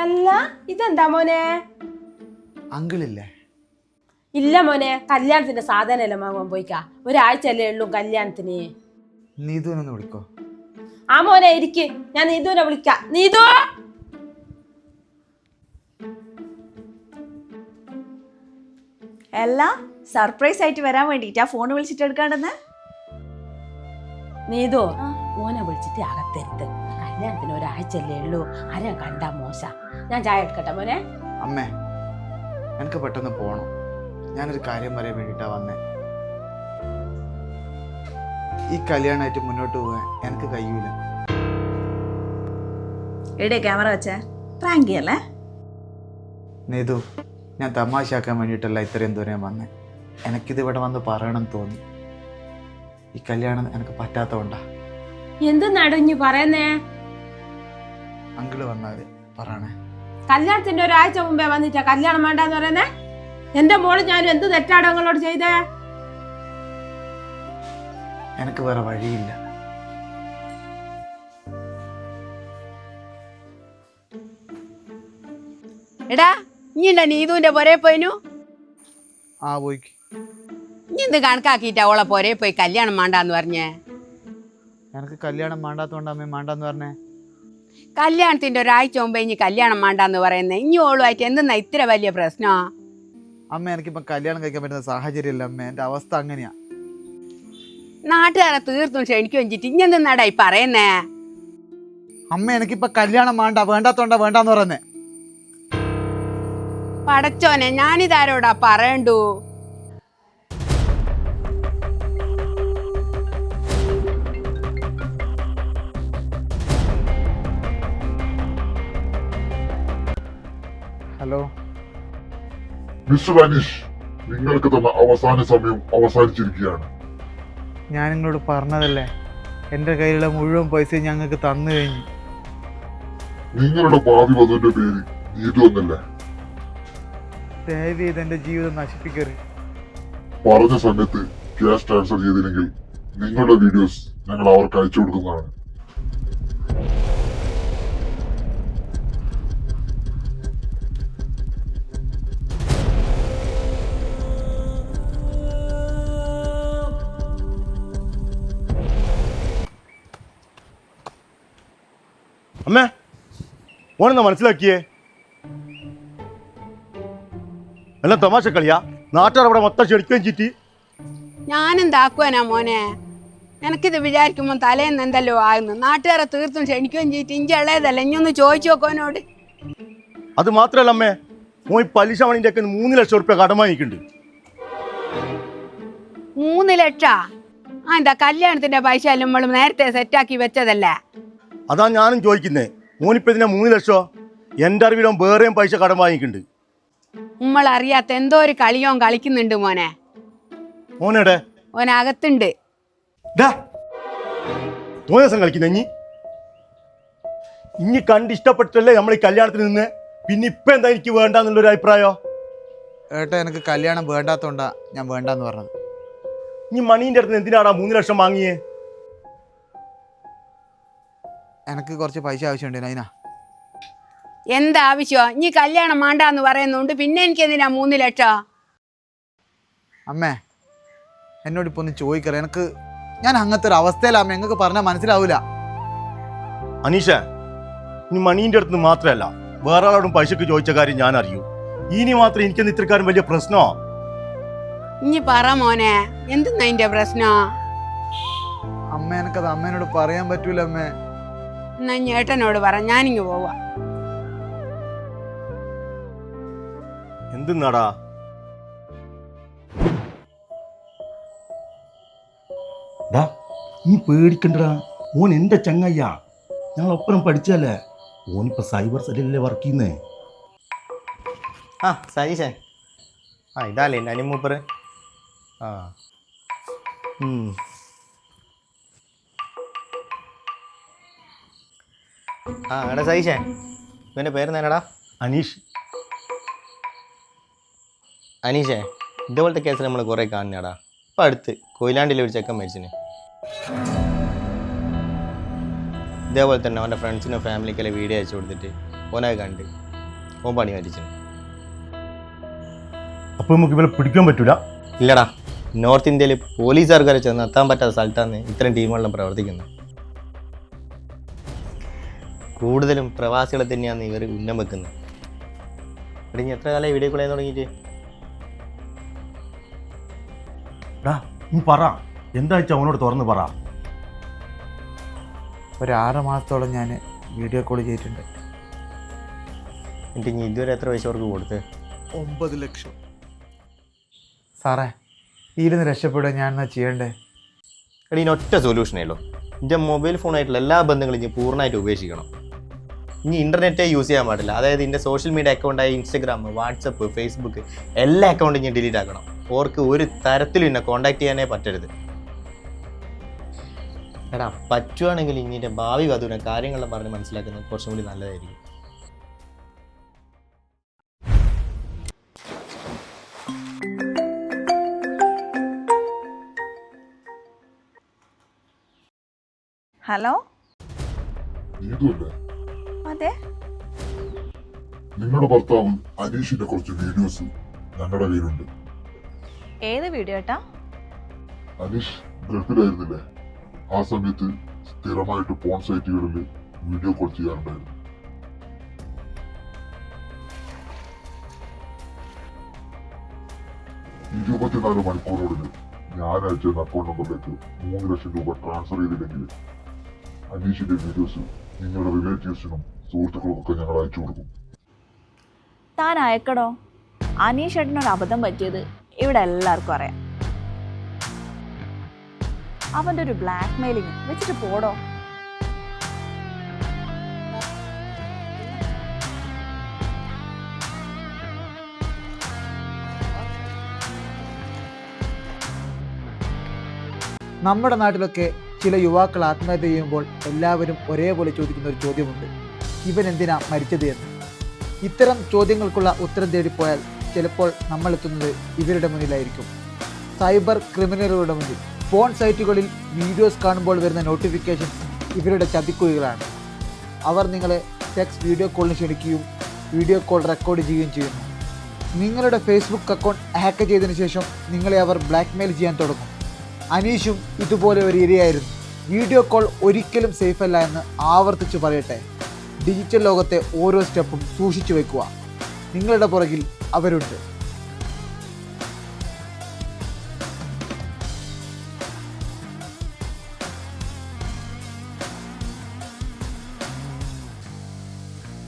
അല്ല ഇതെന്താ മോനെ? അങ്കിളില്ലേ? ഇല്ല മോനെ കല്യാണത്തിന്റെ സാധനം വാങ്ങാൻ പോയിക്കാ. ഒരാഴ്ചയല്ലേ ഉള്ളൂ കല്യാണത്തിന്. നീതുവിനൊന്ന് വിളിക്കോ. ആ മോനെ ഇരിക്ക്. ഞാൻ നീതുവിനെ വിളിക്കാം. നീതു! അല്ല സർപ്രൈസ് ആയിട്ട് വരാൻ വേണ്ടിട്ടാ ഫോൺ വിളിച്ചിട്ട് എടുക്കാണ്ടെന്ന്? നീതു മോനെ വിളിച്ചിട്ട് അകത്തരുത്ത്. കല്യാണത്തിന് ഒരാഴ്ചയല്ലേ ഉള്ളൂ. ആരാ കണ്ടാ മോശ? ഞാൻ ചായ എടുക്കട്ടെ മോനെ? അമ്മേ എനിക്ക് പെട്ടെന്ന് പോണം. ഞാനൊരു കാര്യം പറയാൻ വേണ്ടിയിട്ടാ വന്നേ. ഈ കല്യാണമായിട്ട് മുന്നോട്ട് പോകാൻ എനിക്ക് കഴിയൂല. എവിടെ ക്യാമറ വെച്ചേ? പ്രാങ്കി അല്ലേ നീതു ഞാൻ തമാശയാക്കാൻ വേണ്ടിയിട്ടല്ല ഇത്രയും ദൂരം വന്നേ. എനിക്കിത് ഇവിടെ വന്ന് പറയണം തോന്നി. ഈ കല്യാണം എനിക്ക് പറ്റാത്തതുകൊണ്ടാ. എന്ത് നടഞ്ഞു പറയുന്നേ? അങ്കിൾ വന്നാൽ പറയണേ. കല്യാണത്തിന്റെ ഒരാഴ്ച മുമ്പേ വന്നിട്ട കല്യാണം വേണ്ടെന്ന് പറയുന്നേ? എന്റെ മോൾ ഞാൻ എന്ത് തെറ്റാടോ നിങ്ങളോട് ചെയ്തേ? എനിക്ക് വേറെ വഴിയില്ല. എടാ ഇനി ഉണ്ടാ നീതുവിന്റെ പൊരേ പോയിനു? ആ പോയിക്ക്. ഇനി എന്ത് കണക്കാക്കിയിട്ടാ ഓളെ പൊരേ പോയി കല്യാണം വേണ്ടാന്ന് പറഞ്ഞേ? എനിക്ക് കല്യാണം വേണ്ടാത്തോണ്ട് അമ്മ വേണ്ടാന്ന് പറഞ്ഞേ. കല്യാണത്തിന്റെ ഒരാഴ്ച മുമ്പ് ഇനി കല്യാണം വേണ്ടാന്ന് പറയുന്നത് ഇനി ഓളുമായിട്ട് എന്തെന്നാ ഇത്ര വലിയ പ്രശ്നോ അമ്മ എനിക്കിപ്പം കല്യാണം കഴിക്കാൻ പറ്റുന്ന സാഹചര്യമില്ല അമ്മ. എന്റെ അവസ്ഥ അങ്ങനെയാ. നാട്ടുകാരെ തീർത്തും ക്ഷണിക്കും വെച്ചിട്ട് ഇനി എന്തെന്നാടാ ഈ പറയുന്നേ? അമ്മ എനിക്കിപ്പോ കല്യാണം വേണ്ട വേണ്ടാത്തോണ്ട വേണ്ടാന്ന് പറയുന്നേ. പടച്ചോനെ ഞാനിതാരോടാ പറയണ്ടു? ഹലോ. മിസ്റ്റർ അനീഷ് നിങ്ങൾക്ക് തന്ന അവസാന സമയം അവസാനിച്ചിരിക്കുകയാണ്. ഞാൻ നിങ്ങളോട് പറഞ്ഞതല്ലേ എന്റെ കയ്യിലുള്ള മുഴുവൻ പൈസയും ഞങ്ങൾക്ക് തന്നു കഴിഞ്ഞു. നിങ്ങളുടെ ഭാവി വധുവിന്റെ പേര് നീതു എന്നല്ലേ? ദയവ് ചെയ്ത് എന്റെ ജീവിതം നശിപ്പിക്കരുത്. പറഞ്ഞ സമയത്ത് ക്യാഷ് ട്രാൻസ്ഫർ ചെയ്തില്ലെങ്കിൽ നിങ്ങളുടെ വീഡിയോസ് ഞങ്ങൾ അവർക്ക് അയച്ചു കൊടുക്കുന്നതാണ്. ഓനെന്നാ മനസ്സിലാക്കിയേ? അല്ല തമാശ കളിയാ. നാട്ടുകാർ അവിടെ മൊത്തം ചെടിക്കുകയും ചീറ്റി. ഞാനെന്താക്കുവാനാ മോനെ? എനിക്കിത് വിചാരിക്കുമ്പോൾ തലേന്ന് എന്തല്ലോ ആകുന്നു. നാട്ടുകാരെ തീർത്തും ക്ഷണിക്കുകയും ചെയ്തിട്ട് ഇഞ്ചി ഇളയതല്ല ഇനി ഒന്ന് ചോദിച്ചു നോക്കോനോട് അത് മാത്രമല്ല അമ്മേ മോൻ പലിശ മണിന്റെ ഒക്കെ മൂന്ന് ലക്ഷം റുപ്യ കടം വാങ്ങിക്കുന്നുണ്ട് മൂന്ന് ലക്ഷാ? ആ എന്താ കല്യാണത്തിന്റെ പൈസ നമ്മൾ നേരത്തെ സെറ്റാക്കി വെച്ചതല്ലേ? അതാ ഞാനും ചോദിക്കുന്നേ. മോനിപ്പോൾ ഇതിനെ മൂന്ന് ലക്ഷമോ എന്റെ അറിവിലും വേറെയും പൈസ കടം വാങ്ങിക്കുന്നുണ്ട് നമ്മൾ അറിയാത്ത എന്തോ ഒരു കളിയോ കളിക്കുന്നുണ്ട് മോനെ. മോനെടെ ഓനകത്തുണ്ട്. തോന്നിയ ദിവസം കളിക്കുന്ന ഇനി? ഇനി കണ്ട് ഇഷ്ടപ്പെട്ടല്ലേ നമ്മൾ ഈ കല്യാണത്തിന് നിന്ന്? പിന്നെ ഇപ്പൊ എന്താ എനിക്ക് വേണ്ടെന്നുള്ളൊരു അഭിപ്രായോ ഏട്ടാ എനിക്ക് കല്യാണം വേണ്ടാത്തോണ്ടാ ഞാൻ വേണ്ടാന്ന് പറഞ്ഞത്. ഇനി മണീന്റെ അടുത്ത് എന്തിനാടാ മൂന്ന് ലക്ഷം വാങ്ങിയേ? എനിക്ക് കുറച്ച് പൈസ ആവശ്യമുണ്ട് അതിനാ എന്താവശ്യമോ ഇനി കല്യാണം വേണ്ടാന്ന് പറയുന്നുണ്ട് പിന്നെ എനിക്ക് എന്തിനാ മൂന്ന് ലക്ഷം? അമ്മേ എന്നോട് ഇപ്പൊ ഒന്ന് ചോദിക്കറ എനിക്ക് ഞാൻ അങ്ങനത്തെ ഒരു അവസ്ഥയിലാ അമ്മ. നിങ്ങൾക്ക് പറഞ്ഞാൽ മനസ്സിലാവൂല. അനീഷ ഇനി മണീന്റെ അടുത്ത് മാത്രമല്ല വേറെ ആളോടും പൈസക്ക് ചോദിച്ച കാര്യം ഞാൻ അറിയൂ ഇനി മാത്രം എനിക്കെന്ന് ഇത്രക്കാരും വലിയ പ്രശ്നമോ ഇനി പറ മോനെ എന്തെന്നാ അതിന്റെ പ്രശ്നം? അമ്മ എനിക്കത് അമ്മേനോട് പറയാൻ പറ്റൂല അമ്മേ. എന്നാ ഞേട്ടനോട് പറ ഞാനിങ്ങ് പോവാ. എന്തിന്നാടാ? ഡാ നീ പേടിക്കണ്ടടാ. ഓൻ എന്റെ ചങ്ങയ്യ. ഞങ്ങൾ ഒപ്പരം പഠിച്ചല്ലേ ഓനിപ്പോ സൈബർ സെല്ലല്ലേ വർക്ക് ചെയ്യുന്നേ. ആ സതീശേ ആ ഇതാലേ എന്റെ അനിമൂപ്പർ ആ. ആ എടാ സതീശേ. ഇവന്റെ പേര് നേടാ അനീഷ്. അനീഷേ ഇതുപോലത്തെ കേസ് നമ്മൾ കുറേ കാണുന്നടാ ഇപ്പം അടുത്ത് കൊയിലാണ്ടിലെ ഒരു ചെക്കൻ മരിച്ചിന്. ഇതേപോലെ തന്നെ അവന്റെ ഫ്രണ്ട്സിനും ഫാമിലിക്കെല്ലാം വീഡിയോ അയച്ചു കൊടുത്തിട്ട് ഓനായി കണ്ട് ഓൻ പണി മരിച്ചു അപ്പോൾ നമുക്ക് ഇവരെ പിടിക്കാൻ പറ്റൂല? ഇല്ലടാ നോർത്ത് ഇന്ത്യയിൽ പോലീസുകാർക്ക് വരെ ചെന്ന് എത്താൻ പറ്റാത്ത സ്ഥലത്താണ് ഇത്തരം ടീമുകളിലും പ്രവർത്തിക്കുന്നത് കൂടുതലും പ്രവാസികളെ തന്നെയാണ് ഇവർ ഉന്നം വെക്കുന്നത്. ഇവിടെ ഇനി എത്ര കാലം വീഡിയോ കോൾ ചെയ്യാൻ തുടങ്ങിയിട്ട്? ഡാ നീ പറ. എന്താ വെച്ചാൽ അവനോട് തുറന്ന് പറ? ഒരു ആറ് മാസത്തോളം ഞാൻ വീഡിയോ കോൾ ചെയ്തിട്ടുണ്ട്. എന്നിട്ട് ഇനി ഇതുവരെ എത്ര പൈസ അവർക്ക് കൊടുത്ത്? ഒമ്പത് ലക്ഷം. സാറേ ഇരുന്ന് രക്ഷപ്പെടുക ഞാൻ എന്നാ ചെയ്യണ്ടേ? എടീ ഒറ്റ സൊല്യൂഷനേ ഉള്ളൂ. എന്റെ മൊബൈൽ ഫോണായിട്ടുള്ള എല്ലാ ബന്ധങ്ങളും ഇനി പൂർണമായിട്ട് ഉപേക്ഷിക്കണം. ഇനി ഇന്റർനെറ്റേ യൂസ് ചെയ്യാൻ പാടില്ല. അതായത് എന്റെ സോഷ്യൽ മീഡിയ അക്കൗണ്ടായ ഇൻസ്റ്റഗ്രാം വാട്സപ്പ് ഫേസ്ബുക്ക് എല്ലാ അക്കൗണ്ടും ഞാൻ ഡിലീറ്റ് ആക്കണം. ഓർക്ക് ഒരു തരത്തിലും എന്നെ കോൺടാക്ട് ചെയ്യാനേ പറ്റരുത്. എടാ പറ്റുവാണെങ്കിൽ ഇനി എന്റെ ഭാവി വധുവിനെ കാര്യങ്ങളെല്ലാം പറഞ്ഞ് മനസ്സിലാക്കുന്നത് കുറച്ചും കൂടി നല്ലതായിരിക്കും. ഹലോ അതെ. നിങ്ങളുടെ ഭർത്താവും അനീഷിന്റെ കുറച്ച് വീഡിയോസ് ഞങ്ങളുടെ കയ്യിലുണ്ട്. ഏത് വീഡിയോ ഏട്ടാ? അനീഷ് ഗൾഫിലായിരുന്നില്ലേ? ആ സമയത്ത് സ്ഥിരമായിട്ട് പോൺ സൈറ്റുകളിൽ വീഡിയോ കോൾ ചെയ്യാറുണ്ടായിരുന്നു. ഇരുപത്തിനാല് മണിക്കൂറിനുള്ളിൽ ഞാൻ അയച്ച അക്കൗണ്ട് നമ്പറിലേക്ക് മൂന്ന് ലക്ഷം രൂപ ട്രാൻസ്ഫർ ചെയ്തില്ലെങ്കിൽ അനീഷിന്റെ വീഡിയോസ് നിങ്ങളുടെ റിലേറ്റീവ്സിനും സുഹൃത്തുക്കൾക്കൊക്കെ ഞങ്ങൾ അയച്ചു കൊടുക്കും. താൻ അയക്കടോ? അനീഷ് ഏട്ടനൊരു അബദ്ധം പറ്റിയത് ഇവിടെ എല്ലാവർക്കും അറിയാം. അവന്റെ ഒരു ബ്ലാക്ക് മെയിലിങ് വെച്ചിട്ട് പോടോ. നമ്മുടെ നാട്ടിലൊക്കെ ചില യുവാക്കൾ ആത്മഹത്യ ചെയ്യുമ്പോൾ എല്ലാവരും ഒരേപോലെ ചോദിക്കുന്ന ഒരു ചോദ്യമുണ്ട്. ഇവൻ എന്തിനാ മരിച്ചത് എന്ന്. ഇത്തരം ചോദ്യങ്ങൾക്കുള്ള ഉത്തരം തേടിപ്പോയാൽ ചിലപ്പോൾ നമ്മൾ എത്തുന്നത് ഇവരുടെ മുന്നിലായിരിക്കും. സൈബർ ക്രിമിനലുകളുടെ മുന്നിൽ. ഫോൺ സൈറ്റുകളിൽ വീഡിയോസ് കാണുമ്പോൾ വരുന്ന നോട്ടിഫിക്കേഷൻ ഇവരുടെ ചതിക്കുഴികളാണ്. അവർ നിങ്ങളെ ടെക്സ്റ്റ് വീഡിയോ കോളിന് ക്ഷണിക്കുകയും വീഡിയോ കോൾ റെക്കോർഡ് ചെയ്യുകയും ചെയ്യുന്നു. നിങ്ങളുടെ ഫേസ്ബുക്ക് അക്കൗണ്ട് ഹാക്ക് ചെയ്തതിനു ശേഷം നിങ്ങളെ അവർ ബ്ലാക്ക്മെയിൽ ചെയ്യാൻ തുടങ്ങും. അനീഷും ഇതുപോലെ ഒരു ഇരയായിരുന്നു. വീഡിയോ കോൾ ഒരിക്കലും സേഫ് അല്ല എന്ന് ആവർത്തിച്ച് പറയട്ടെ. ഡിജിറ്റൽ ലോകത്തെ ഓരോ സ്റ്റെപ്പും സൂക്ഷിച്ചു വെക്കുക. നിങ്ങളുടെ പുറകിൽ അവരുണ്ട്.